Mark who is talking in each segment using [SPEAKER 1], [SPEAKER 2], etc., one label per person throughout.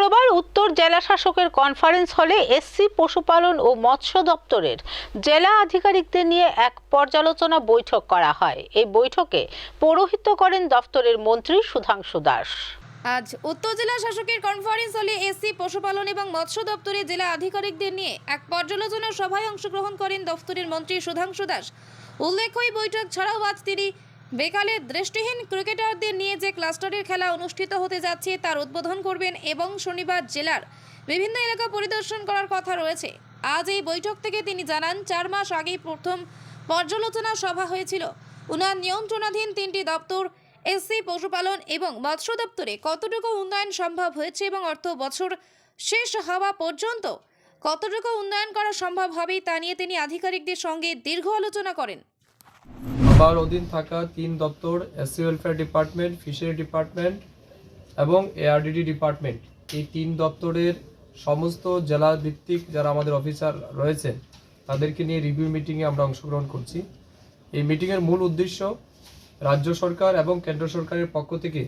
[SPEAKER 1] শুক্রবার উত্তর জেলা শাসকের কনফারেন্স হলে এসসি পশুপালন ও মৎস্য দপ্তরের জেলা আধিকারিকদের নিয়ে এক পর্যালোচনা বৈঠক করা হয়। এই বৈঠকে পৌরোহিত্য করেন দপ্তরের মন্ত্রী সুধাংশু দাস।
[SPEAKER 2] আজ উত্তর জেলা শাসকের কনফারেন্স হলে এসসি পশুপালন এবং মৎস্য দপ্তরের জেলা আধিকারিকদের নিয়ে এক পর্যালোচনা সভায় অংশগ্রহণ করেন দপ্তরের মন্ত্রী সুধাংশু দাস। উল্লেখ্য, এই বৈঠক ছাড়াও আজ তিনি বেকালে দৃষ্টিহীন ক্রিকেটারদের নিয়ে যে ক্লাস্টারের খেলা অনুষ্ঠিত হতে যাচ্ছে, তার উদ্বোধন করবেন এবং শনিবার জেলার বিভিন্ন এলাকা পরিদর্শন করার কথা রয়েছে। আজ এই বৈঠক থেকে তিনি জানান, চার মাস আগেই প্রথম পর্যালোচনা সভা হয়েছিল। উনার নিয়ন্ত্রণাধীন তিনটি দপ্তর এসসি পশুপালন এবং মৎস্য দপ্তরে কতটুকু উন্নয়ন সম্ভব হয়েছে এবং অর্থ বছর শেষ হওয়া পর্যন্ত কতটুকু উন্নয়ন করা সম্ভব হবে তা নিয়ে তিনি আধিকারিকদের সঙ্গে দীর্ঘ আলোচনা করেন।
[SPEAKER 3] আমার অধীন থাকা তিন দপ্তর SC welfare department fishery department এবং এআরডিডি ডিপার্টমেন্ট এই তিন দপ্তরের সমস্ত জেলা ভিত্তিক যারা আমাদের অফিসার রয়েছেন, তাদেরকে নিয়ে রিভিউ মিটিংয়ে আমরা অংশগ্রহণ করছি। এই মিটিংয়ের মূল উদ্দেশ্য রাজ্য সরকার এবং কেন্দ্র সরকারের পক্ষ থেকে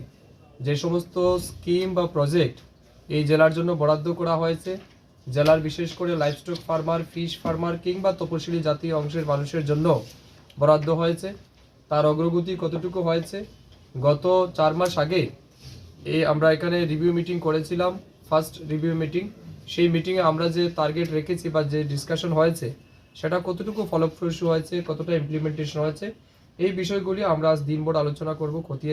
[SPEAKER 3] যে সমস্ত স্কিম বা প্রজেক্ট এই জেলার জন্য বরাদ্দ করা হয়েছে, জেলার বিশেষ করে লাইভস্টক ফার্মার ফিশ ফার্মার কিংবা তপশিলি জাতীয় অংশের মানুষের জন্য বরাদ্দ হয়েছে। তার অগ্রগতি কতটুকু হয়েছে? গত চার মাস আগে এ আমরা এখানে রিভিউ মিটিং করেছিলাম ফার্স্ট রিভিউ মিটিং সেই মিটিংয়ে আমরা যে টার্গেট রেখেছি বা যে ডিসকাশন হয়েছে, সেটা কতটুকু ফলপ্রসূ হয়েছে, কতটা ইমপ্লিমেন্টেশন হয়েছে, এই বিষয়গুলি আমরা আজ দিনভর আলোচনা করব খতিয়ে